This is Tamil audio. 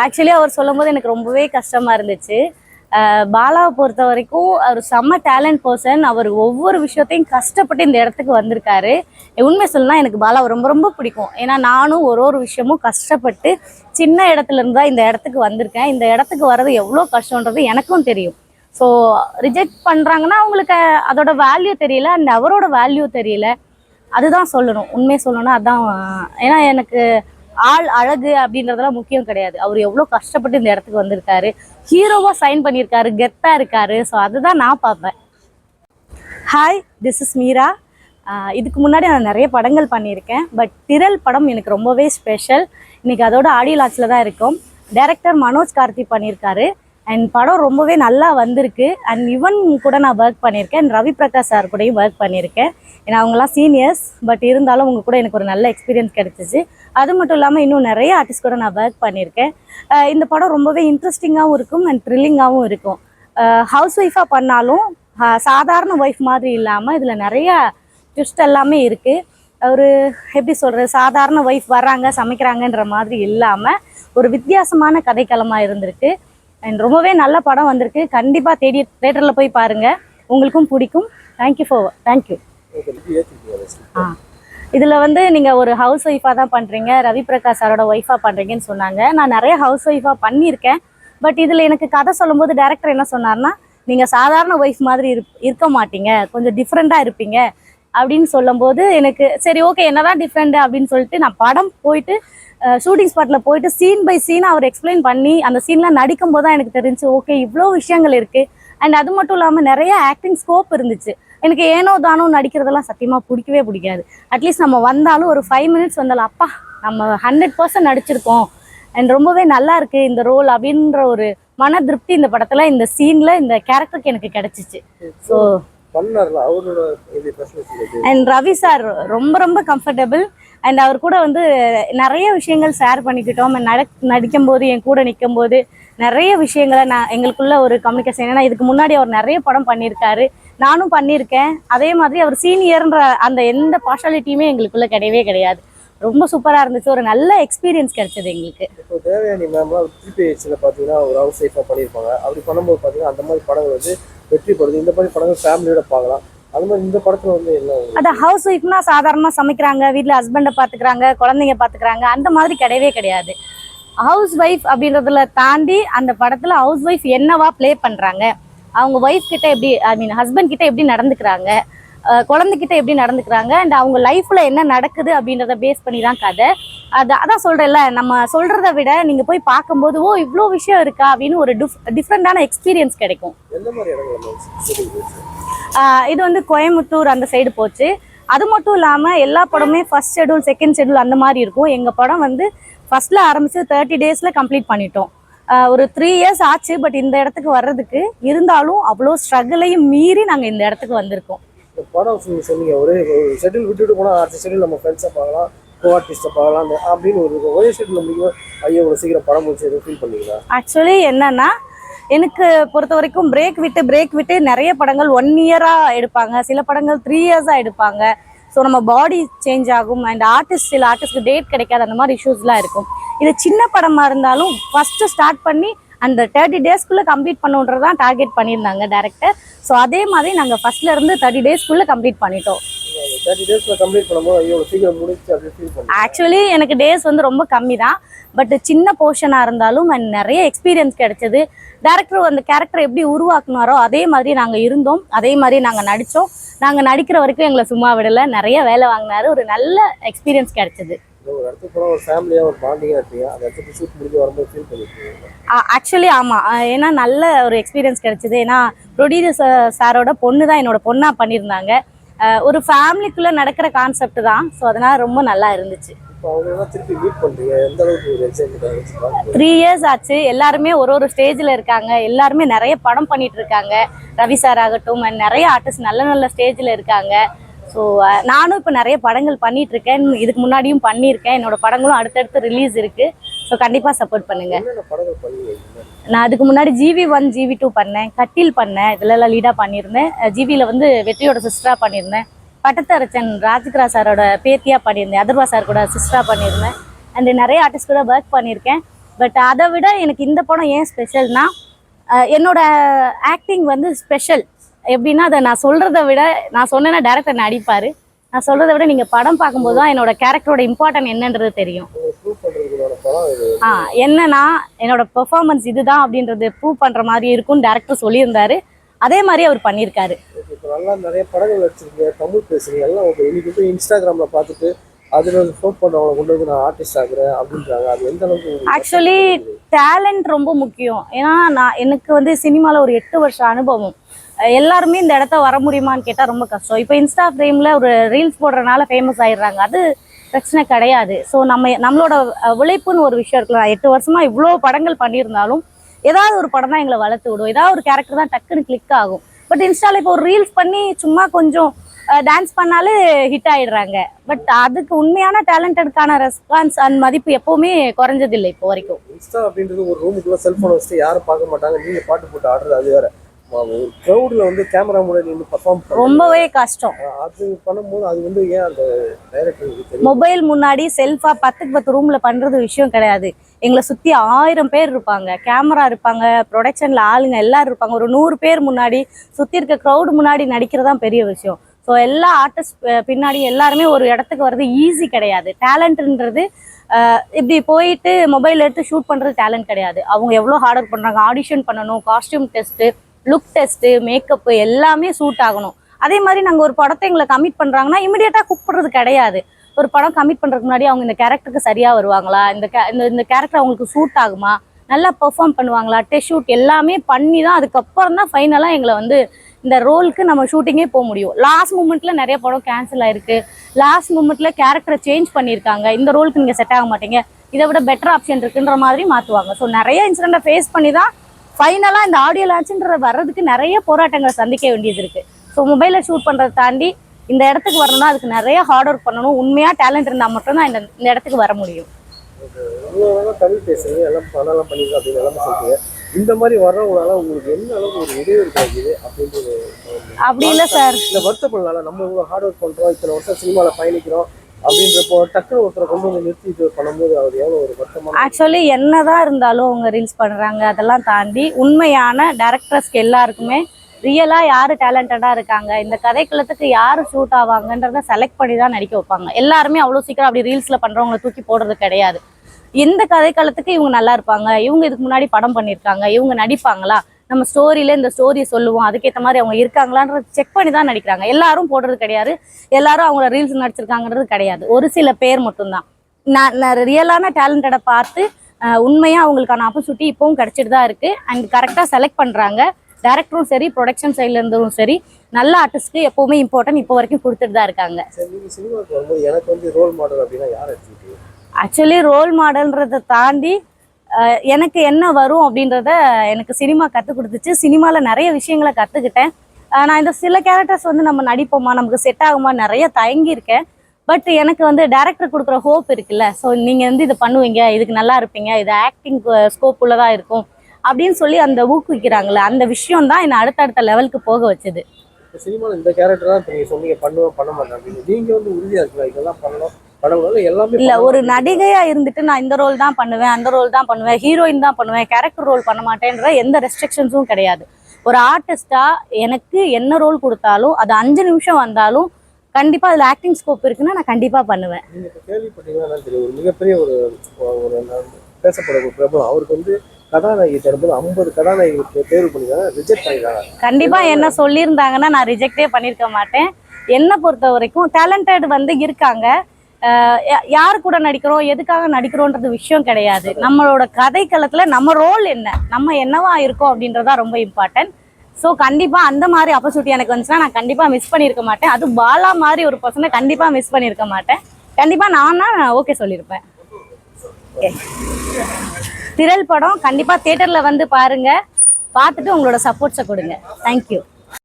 ஆக்சுவலி அவர் சொல்லும்போது எனக்கு ரொம்பவே கஷ்டமா இருந்துச்சு. பாலாவை பொறுத்த வரைக்கும் அவர் செம்ம டேலண்ட் பர்சன் அவர் ஒவ்வொரு விஷயத்தையும் கஷ்டப்பட்டு இந்த இடத்துக்கு வந்திருக்காரு. உண்மை சொல்லணும்னா எனக்கு பாலாவை ரொம்ப ரொம்ப பிடிக்கும். ஏன்னா நானும் ஒரு ஒரு விஷயமும் கஷ்டப்பட்டு சின்ன இடத்துல இருந்தா இந்த இடத்துக்கு வந்திருக்கேன். இந்த இடத்துக்கு வர்றது எவ்வளோ கஷ்டன்றது எனக்கும் தெரியும். ஸோ ரிஜெக்ட் பண்ணுறாங்கன்னா அவங்களுக்கு அதோட வேல்யூ தெரியல. அந்த அவரோட வேல்யூ தெரியல. அதுதான் சொல்லணும். உண்மையை சொல்லணும்னா அதான் ஏன்னா எனக்கு ஆள் அழகு அப்படின்றதெல்லாம் முக்கியம் கிடையாது. அவர் எவ்வளோ கஷ்டப்பட்டு இந்த இடத்துக்கு வந்திருக்காரு. ஹீரோவாக சைன் பண்ணியிருக்காரு கெத்தாக இருக்காரு. ஸோ அதுதான் நான் பார்ப்பேன். Hi this is Meera. இதுக்கு முன்னாடி நான் நிறைய படங்கள் பண்ணியிருக்கேன். பட் திரள் படம் எனக்கு ரொம்பவே ஸ்பெஷல் இன்றைக்கி அதோட ஆடியோ லாட்சில் தான் இருக்கும். டைரக்டர் மனோஜ் கார்த்தி பண்ணியிருக்காரு. அண்ட் படம் ரொம்பவே நல்லா வந்திருக்கு. அண்ட் இவன் கூட நான் ஒர்க் பண்ணியிருக்கேன். அண்ட் ரவி பிரகாஷ் சார் கூடயும் ஒர்க் பண்ணியிருக்கேன். ஏன்னா அவங்களாம் சீனியர்ஸ் பட் இருந்தாலும் அவங்க கூட எனக்கு ஒரு நல்ல எக்ஸ்பீரியன்ஸ் கிடைச்சிச்சு. அது மட்டும் இல்லாமல் இன்னும் நிறைய ஆர்டிஸ்ட் கூட நான் ஒர்க் பண்ணியிருக்கேன். இந்த படம் ரொம்பவே இன்ட்ரெஸ்டிங்காகவும் இருக்கும் அண்ட் த்ரில்லிங்காகவும் இருக்கும். ஹவுஸ் ஒய்ஃபாக பண்ணாலும் சாதாரண ஒய்ஃப் மாதிரி இல்லாமல் இதில் நிறையா ட்விஸ்ட் எல்லாமே இருக்குது ஒரு எப்படி சொல்கிறது சாதாரண ஒய்ஃப் வர்றாங்க சமைக்கிறாங்கன்ற மாதிரி இல்லாமல் ஒரு வித்தியாசமான கதைக்களமாக இருந்திருக்கு. அண்ட் ரொம்பவே நல்ல படம் வந்திருக்கு. கண்டிப்பாக தேடி தேட்டரில் போய் பாருங்கள் உங்களுக்கும் பிடிக்கும். Thank you for thank you ஆ. இதில் வந்து நீங்கள் ஒரு ஹவுஸ் ஒய்ஃபாக தான் பண்ணுறீங்க ரவி பிரகாஷ் சாரோட ஒய்ஃபாக பண்ணுறீங்கன்னு சொன்னாங்க. நான் நிறைய ஹவுஸ் ஒய்ஃபாக பண்ணியிருக்கேன். பட் இதில் எனக்கு கதை சொல்லும்போது டேரக்டர் என்ன சொன்னார்னா நீங்கள் சாதாரண ஒய்ஃப் மாதிரி இருப் இருக்க மாட்டீங்க. கொஞ்சம் டிஃப்ரெண்ட்டாக இருப்பீங்க. அப்படின்னு சொல்லும்போது எனக்கு சரி ஓகே என்னதான் டிஃப்ரெண்ட் அப்படின்னு சொல்லிட்டு நான் படம் போயிட்டு ஷூட்டிங் ஸ்பாட்டில் போயிட்டு சீன் பை சீன் அவர் எக்ஸ்பிளைன் பண்ணி அந்த சீன்லாம் நடிக்கும் போது தான் எனக்கு தெரிஞ்சு ஓகே இவ்வளோ விஷயங்கள் இருக்குது அண்ட் அது மட்டும் இல்லாமல் நிறைய ஆக்டிங் ஸ்கோப் இருந்துச்சு. எனக்கு ஏனோ தானோ நடிக்கிறதெல்லாம் சத்தியமாக பிடிக்கவே பிடிக்காது. அட்லீஸ்ட் நம்ம வந்தாலும் ஒரு ஃபைவ் மினிட்ஸ் வந்தாலும் அப்பா நம்ம ஹண்ட்ரட் பர்சன்ட் நடிச்சிருக்கோம். அண்ட் ரொம்பவே நல்லா இருக்குது இந்த ரோல் அப்படின்ற ஒரு மன திருப்தி இந்த படத்தில் இந்த சீனில் இந்த கேரக்டருக்கு எனக்கு கிடைச்சிச்சு. ஸோ பண்ணார்ல அவரோட இது அண்ட் ரவி சார் ரொம்ப ரொம்ப கம்ஃபர்டபுள் அண்ட் அவர் கூட வந்து நிறைய விஷயங்கள் ஷேர் பண்ணிக்கிட்டோம். நட நடிக்கும் போது என் கூட நிற்கும் போது நிறைய விஷயங்களை நான் எங்களுக்குள்ள ஒரு கம்யூனிகேஷன் ஏன்னா இதுக்கு முன்னாடி அவர் நிறைய படம் பண்ணியிருக்காரு நானும் பண்ணியிருக்கேன் அதே மாதிரி அவர் சீனியர்ன்ற அந்த எந்த பார்ஷாலிட்டியுமே எங்களுக்குள்ள கிடையவே கிடையாது. ரொம்ப சூப்பராக இருந்துச்சு. ஒரு நல்ல எக்ஸ்பீரியன்ஸ் கிடைச்சது எங்களுக்கு. இப்போ தேவயானி மேம்லாம் திருப்பி பார்த்தீங்கன்னா ஒரு ஹவுஸ் ஒய்ஃபாக பண்ணியிருப்பாங்க அப்படி பண்ணும்போது பார்த்தீங்கன்னா அந்த மாதிரி படங்கள் வந்து வெற்றி படுது இந்த மாதிரி படங்கள் ஃபேமிலியோட பார்க்கலாம். அது மாதிரி இந்த படத்துல வந்து என்ன உங்களுக்கு? அது ஹவுஸ் ஒய்ஃப்னா சாதாரணமாக சமைக்கிறாங்க வீட்டில் ஹஸ்பண்டை பார்த்துக்கிறாங்க குழந்தைங்க பார்த்துக்கிறாங்க அந்த மாதிரி கிடையவே கிடையாது. ஹவுஸ் ஒய்ஃப் அப்படின்றதுல தாண்டி அந்த படத்தில் ஹவுஸ் ஒய்ஃப் என்னவா ப்ளே பண்ணுறாங்க அவங்க ஒய்ஃப் கிட்ட எப்படி ஐ மீன் ஹஸ்பண்ட் கிட்ட எப்படி நடந்துக்கிறாங்க? குழந்தைகிட்ட எப்படி நடந்துக்கிறாங்க அண்ட் அவங்க லைஃப்பில் என்ன நடக்குது அப்படின்றத பேஸ் பண்ணி தான் கதை. அது அதான் சொல்கிறேன்ல நம்ம சொல்கிறத விட நீங்கள் போய் பார்க்கும்போது ஓ இவ்வளோ விஷயம் இருக்கா? அப்படின்னு ஒரு டிஃப் டிஃப்ரெண்ட்டான எக்ஸ்பீரியன்ஸ் கிடைக்கும். இது வந்து கோயம்புத்தூர் அந்த சைடு போச்சு. அது மட்டும் இல்லாமல் எல்லா படமே ஃபர்ஸ்ட் ஷெடியூல் செகண்ட் ஷெடியூல் அந்த மாதிரி இருக்கும். எங்கள் படம் வந்து ஃபர்ஸ்ட்ல ஆரம்பிச்சு தேர்ட்டி டேஸில் கம்ப்ளீட் பண்ணிட்டோம். ஒரு த்ரீ இயர்ஸ் ஆச்சு பட் இந்த இடத்துக்கு வர்றதுக்கு இருந்தாலும் அவ்வளோ ஸ்ட்ரகிளையும் மீறி நாங்கள் இந்த இடத்துக்கு வந்திருக்கோம். இந்த படம் நீங்க சொன்னீங்க. ஒரே ஷெட்யூல் விட்டுட்டு போனால் அடுத்த ஷெட்யூல் நம்ம ஃப்ரெண்ட்ஸை பார்க்கலாம் கோ ஆர்டிஸ்ட்டை பார்க்கலாம் அந்த- அப்படின்னு ஒரு ஒரே ஷெட்யூல் முடிக்கும் ஐயோ இவ்வளோ சீக்கிரம் படம் முடிச்சு எதுவும் ஃபீல் பண்ணீங்களா? ஆக்சுவலி என்னன்னா எனக்கு பொறுத்த வரைக்கும் பிரேக் விட்டு பிரேக் விட்டு நிறைய படங்கள் ஒன் இயராக எடுப்பாங்க. சில படங்கள் த்ரீ இயர்ஸாக எடுப்பாங்க. ஸோ நம்ம பாடி சேஞ்ச் ஆகும். அண்ட் ஆர்டிஸ்ட் சில ஆர்டிஸ்ட்க்கு டேட் கிடைக்காது. அந்த மாதிரி இஷ்யூஸ்லாம் இருக்கும். இது சின்ன படமாக இருந்தாலும் ஃபஸ்ட்டு ஸ்டார்ட் பண்ணி அந்த தேர்ட்டி டேஸ்க்குள்ளே கம்ப்ளீட் பண்ணுன்றது தான் டார்கெட் பண்ணியிருந்தாங்க டேரக்டர் ஸோ அதே மாதிரி நாங்கள் ஃபஸ்ட்ல இருந்து தேர்ட்டி டேஸ்க்குள்ளே கம்ப்ளீட் பண்ணிட்டோம். ஆக்சுவலி எனக்கு டேஸ் வந்து ரொம்ப கம்மி தான். பட் சின்ன போர்ஷனாக இருந்தாலும் நிறைய எக்ஸ்பீரியன்ஸ் கிடைச்சது. டேரக்டர் அந்த கேரக்டர் எப்படி உருவாக்குனாரோ அதே மாதிரி நாங்கள் இருந்தோம். அதே மாதிரி நாங்கள் நடித்தோம் நாங்கள் நடிக்கிற வரைக்கும் எங்களை சும்மா விடலை. நிறைய வேலை வாங்கினாரு. ஒரு நல்ல எக்ஸ்பீரியன்ஸ் கிடைச்சது. ஒரு இடத்துக்கு போனால் ஒரு ஃபேமிலியாக ஒரு பாண்டிங்காக இருப்பீங்க. அந்த இடத்துக்கு ஷூட் முடிஞ்சு வரும்போது ஃபீல் பண்ணிருக்கீங்க ஆக்சுவலி ஆமாம் ஏன்னா நல்ல ஒரு எக்ஸ்பீரியன்ஸ் கிடைச்சது. ஏன்னா ப்ரொடியூசர் சாரோட பொண்ணு தான் என்னோட பொண்ணாக பண்ணியிருந்தாங்க. ஒரு ஃபேமிலிக்குள்ளே நடக்கிற கான்செப்ட் தான். ஸோ அதனால் ரொம்ப நல்லா இருந்துச்சு. த்ரீ இயர்ஸ் ஆச்சு. எல்லாருமே ஒரு ஒரு ஸ்டேஜில் இருக்காங்க. எல்லாருமே நிறைய படம் பண்ணிட்டு இருக்காங்க. ரவி சார் ஆகட்டும் நிறைய ஆர்டிஸ்ட் நல்ல நல்ல ஸ்டேஜில் இருக்காங்க. ஸோ நானும் இப்போ நிறைய படங்கள் பண்ணிட்டு இருக்கேன் இதுக்கு முன்னாடியும் பண்ணியிருக்கேன். என்னோட படங்களும் அடுத்தடுத்து ரிலீஸ் இருக்கு. ஸோ கண்டிப்பாக சப்போர்ட் பண்ணுங்க. நான் அதுக்கு முன்னாடி ஜிவி ஒன் ஜிவி டூ பண்ணேன். கட்டில் பண்ணேன். இதுலலாம் லீடாக பண்ணியிருந்தேன். ஜிவியில் வந்து வெற்றியோட சிஸ்டராக பண்ணியிருந்தேன். பட்டத்தரச்சன் ராஜ்கிரா சாரோட பேத்தியா பண்ணியிருந்தேன். அதர்வா சார் கூட சிஸ்டரா பண்ணியிருந்தேன். அண்ட் நிறைய ஆர்டிஸ்ட் கூட ஒர்க் பண்ணியிருக்கேன். பட் அதை விட எனக்கு இந்த படம் ஏன் ஸ்பெஷல்னா என்னோட ஆக்டிங் வந்து ஸ்பெஷல் எப்படின்னா அதை நான் சொல்கிறத விட நான் சொன்னேன்னா டேரக்டர் நடிப்பார்? நான் சொல்கிறத விட நீங்கள் படம் பார்க்கும்போது தான் என்னோட கேரக்டரோட இம்பார்ட்டன்ட் என்னன்றது தெரியும். ஆ என்னன்னா என்னோட பெர்ஃபார்மன்ஸ் இதுதான் அப்படின்றது ப்ரூவ் பண்ற மாதிரி இருக்கும்னு டேரக்டர் சொல்லியிருந்தாரு. அதே மாதிரி அவர் பண்ணியிருக்காரு. நல்லா நிறைய படங்கள் வச்சிருக்கீங்க தமிழ் பேசுறீங்க. எல்லாம் ஓகே இன்னைக்கு போய் இன்ஸ்டாகிராமில் பார்த்துட்டு அதில் சோப் பண்ணுறவங்களை கொண்டு வந்து நான் ஆர்டிஸ்ட் ஆகுறேன் அப்படின்றாங்க. அது எந்த அளவுக்கு ஆக்சுவலி டேலண்ட் ரொம்ப முக்கியம். ஏன்னா நான் எனக்கு வந்து சினிமாவில் ஒரு எட்டு வருஷம் அனுபவம். எல்லாருமே இந்த இடத்த வர முடியுமான்னு கேட்டால் ரொம்ப கஷ்டம். இப்போ இன்ஸ்டா ஃப்ரேமில் ஒரு ரீல்ஸ் போடுறதுனால ஃபேமஸ் ஆயிடுறாங்க. அது பிரச்சனை கிடையாது. ஸோ நம்ம நம்மளோட உழைப்புன்னு ஒரு விஷயம் இருக்குல்ல எட்டு வருஷமாக இவ்வளோ படங்கள் பண்ணியிருந்தாலும் ஏதாவது ஒரு படம் தான் எங்களை வளர்த்து விடும். ஏதாவது ஒரு கேரக்டர் தான் டக்குன்னு கிளிக் ஆகும். பட் இன்ஸ்டாவில் இப்போ ஒரு ரீல்ஸ் பண்ணி சும்மா கொஞ்சம் டான்ஸ் பண்ணாலே ஹிட் ஆயிடுறாங்க. பட் அதுக்கு உண்மையான டேலண்டடுக்கான ரெஸ்பான்ஸ் அண்ட் மதிப்பு எப்பவுமே குறைஞ்சதில்லை இப்போ வரைக்கும். இன்ஸ்டா அப்படின்றது ஒரு ரூமுக்குள்ள செல்ஃபோன் வச்சுட்டு யாரும் பார்க்க மாட்டாங்க. நீங்கள் பாட்டு போட்டு ஆடுறது அது வேற. ஒரு க்ரௌடில் வந்து கேமரா முன்னாடி நின்று பர்ஃபார்ம் பண்ணுறது. ரொம்பவே கஷ்டம். அது பண்ணும்போது அது வந்து ஏன் அந்த தெரியும்? மொபைல் முன்னாடி செல்ஃபா பத்துக்கு பத்து ரூம்ல பண்றது விஷயம் கிடையாது. எங்களை சுத்தி ஆயிரம் பேர் இருப்பாங்க. கேமரா இருப்பாங்க ப்ரொடக்ஷன்ல ஆளுங்க எல்லாரும் இருப்பாங்க. ஒரு நூறு பேர் முன்னாடி சுத்தி இருக்க க்ரௌடு முன்னாடி நடிக்கிறதா பெரிய விஷயம். ஸோ எல்லா ஆர்டிஸ்ட் பின்னாடி எல்லாருமே ஒரு இடத்துக்கு வர்றது ஈஸி கிடையாது. டேலண்ட்ன்றது இப்படி போயிட்டு மொபைல் எடுத்து ஷூட் பண்றது டேலண்ட் கிடையாது. அவங்க எவ்வளோ ஹார்ட் ஒர்க் பண்றாங்க ஆடிஷன் பண்ணணும் costume test look test makeup எல்லாமே சூட் ஆகணும். அதே மாதிரி நாங்கள் ஒரு படத்தை எங்களை கமிட் பண்ணுறாங்கன்னா இமிடியேட்டாக கூப்பிடுறது கிடையாது. ஒரு படம் கமிட் பண்ணுறதுக்கு முன்னாடி அவங்க இந்த கேரக்டருக்கு சரியாக வருவாங்களா? இந்த கே இந்த இந்த கேரக்டர் அவங்களுக்கு சூட் ஆகுமா? நல்லா பெர்ஃபார்ம் பண்ணுவாங்களா? டெஸ்ட் ஷூட் எல்லாமே பண்ணி தான் அதுக்கப்புறம் தான் ஃபைனலாக எங்களை வந்து இந்த ரோலுக்கு நம்ம ஷூட்டிங்கே போக முடியும். லாஸ்ட் மூமெண்ட்டில் நிறைய படம் கேன்சல் ஆயிருக்கு. லாஸ்ட் மூமெண்ட்டில் கேரக்டரை சேஞ்ச் பண்ணியிருக்காங்க. இந்த ரோலுக்கு நீங்கள் செட் ஆக மாட்டீங்க. இதை விட பெட்டர் ஆப்ஷன் இருக்குன்ற மாதிரி மாற்றுவாங்க ஸோ நிறைய இன்சிடென்ட்டை ஃபேஸ் பண்ணி தான் ஃபைனலாக இந்த ஆடியோ லான்ச்சுன்ற வர்றதுக்கு நிறைய போராட்டங்களை சந்திக்க வேண்டியது இருக்கு. ஸோ மொபைலில் ஷூட் பண்ணுறதை தாண்டி இந்த இடத்துக்கு வரணும்னா அதுக்கு நிறைய ஹார்ட் ஒர்க் பண்ணணும். உண்மையாக டேலண்ட் இருந்தால் மட்டும்தான் இந்த இந்த இடத்துக்கு வர முடியும். தமிழ் பேசுறீங்க. எல்லாம் பண்ணிருக்கோம் அப்படின்னு எல்லாமே இந்த மாதிரி வர்றவங்களால உங்களுக்கு என்ன அளவுக்கு ஒரு இடையூறு கிடைக்குது அப்படின்றது அப்படி இல்லை சார் இந்த வருத்தப்படலாம் நம்ம இவ்வளோ ஹார்ட் ஒர்க் பண்ணுறோம் இத்தனை வருஷம் சினிமாவில் பயணிக்கிறோம். அப்படின்றப்போ டக்குனு ஒருத்தரை கொண்டு வந்து நிறுத்திட்டு பண்ணும்போது அவர் எவ்வளோ ஒரு வருத்தமான ஆக்சுவலி என்னதான் இருந்தாலும் அவங்க ரீல்ஸ் பண்றாங்க அதெல்லாம் தாண்டி உண்மையான டேரக்டர்ஸ்க்கு எல்லாருக்குமே ரியலாக யார் டேலண்டடாக இருக்காங்க இந்த கதைக்களத்துக்கு யார் ஷூட் ஆவாங்கன்றத செலக்ட் பண்ணி தான் நடிக்க வைப்பாங்க. எல்லாருமே அவ்வளோ சீக்கிரம் அப்படி ரீல்ஸில் பண்ணுறவங்கள தூக்கி போடுறது கிடையாது. எந்த கதைக்களத்துக்கு இவங்க நல்லா இருப்பாங்க இவங்க இதுக்கு முன்னாடி படம் பண்ணியிருக்காங்க இவங்க நடிப்பாங்களா? நம்ம ஸ்டோரியில இந்த ஸ்டோரியை சொல்லுவோம். அதுக்கேற்ற மாதிரி அவங்க இருக்காங்களான்றது செக் பண்ணி தான் நடிக்கிறாங்க. எல்லாரும் போடுறது கிடையாது. எல்லாரும் அவங்கள ரீல்ஸ் நடிச்சிருக்காங்கன்றது கிடையாது. ஒரு சில பேர் மட்டும்தான். நான் நான் ரியலான டேலண்டடை பார்த்து அஹ், உண்மையா அவங்களுக்கான ஆப்பர்ச்சுனிட்டி இப்பவும் கிடைச்சிட்டு தான் இருக்கு. அண்ட் கரெக்டாக செலக்ட் பண்றாங்க. டேரக்டரும் சரி ப்ரொடக்ஷன் சைட்ல இருந்தும் சரி நல்ல ஆர்டிஸ்ட்க்கு எப்பவுமே இம்பார்ட்டன்ட் இப்போ வரைக்கும் கொடுத்துட்டு தான் இருக்காங்க. சரி நீங்கள் சினிமாவுக்கு வரும்போது எனக்கு வந்து ரோல் மாடல் அப்படின்னா யார் எடுத்துக்கிட்டீங்க? ஆக்சுவலி ரோல் மாடல்ன்றதை தாண்டி எனக்கு என்ன வரும் அப்படின்றத எனக்கு சினிமா கற்றுக் கொடுத்துச்சு. சினிமாவில் நிறைய விஷயங்களை கற்றுக்கிட்டேன் நான் இந்த சில கேரக்டர்ஸ் வந்து நம்ம நடிப்போமா நமக்கு செட் ஆகுமா நிறைய தயங்கியிருக்கேன். பட் எனக்கு வந்து டேரக்டர் கொடுக்குற ஹோப் இருக்குல்ல. ஸோ நீங்கள் வந்து இதை பண்ணுவீங்க இதுக்கு நல்லா இருப்பீங்க இது ஆக்டிங் ஸ்கோப் உள்ளதாக இருக்கும் அப்படின்னு சொல்லி அந்த ஊக்குவிக்கிறாங்களே அந்த விஷயம் தான் என்னை அடுத்தடுத்த லெவலுக்கு போக வச்சது. சினிமாவில் இந்த கேரக்டர் தான் நீங்கள் சொன்னீங்க பண்ணுவேன் பண்ண மாட்டேன் நீங்கள் வந்து உறுதியாக இருக்கலாம் இதெல்லாம் பண்ணலாம் இல்ல ஒரு நடிகையா இருந்துட்டு நான் இந்த ரோல் தான் பண்ணுவேன் அந்த ரோல் தான் பண்ணுவேன் ஹீரோயின் தான் பண்ணுவேன் கேரக்டர் ரோல் பண்ண மாட்டேன்ற எந்த ரெஸ்ட்ரிக்ஷன்ஸும் கிடையாது. ஒரு ஆர்டிஸ்டா எனக்கு என்ன ரோல் கொடுத்தாலும் அது அஞ்சு நிமிஷம் வந்தாலும் கண்டிப்பா அதுல ஆக்டிங் ஸ்கோப் இருக்குன்னா நான் கண்டிப்பா பண்ணுவேன். மிகப்பெரிய ஒரு ஒரு ந- பேசப்பட ஒரு பிரபலம். அவருக்கு வந்து கதாநாயகி தரும்போது ஐம்பது கதாநாயகி தேர்வு பண்ணிருக்காங்க ரிஜெக்ட் பண்ணிருக்காங்க கண்டிப்பா என்ன சொல்லியிருந்தாங்கன்னா நான் ரிஜெக்டே பண்ணியிருக்க மாட்டேன். என்னை பொறுத்த வரைக்கும் டேலண்டட் வந்து இருக்காங்க. யார் கூட நடிக்கிறோம் எதுக்காக நடிக்கிறோன்றது விஷயம் கிடையாது. நம்மளோட கதைக்களத்துல நம்ம ரோல் என்ன நம்ம என்னவா இருக்கோம் அப்படின்றதா ரொம்ப இம்பார்ட்டன்ட் ஸோ கண்டிப்பாக அந்த மாதிரி ஆப்பர்ச்சுனிட்டி எனக்கு வந்துச்சுன்னா நான் கண்டிப்பாக மிஸ் பண்ணியிருக்க மாட்டேன். அது பாலா மாதிரி ஒரு பர்சனை கண்டிப்பாக மிஸ் பண்ணியிருக்க மாட்டேன். கண்டிப்பாக நான் தான் ஓகே சொல்லியிருப்பேன். Okay. திரள் படம் கண்டிப்பாக தேட்டரில் வந்து பாருங்கள் பார்த்துட்டு உங்களோட சப்போர்ட்ஸை கொடுங்க. தேங்க்யூ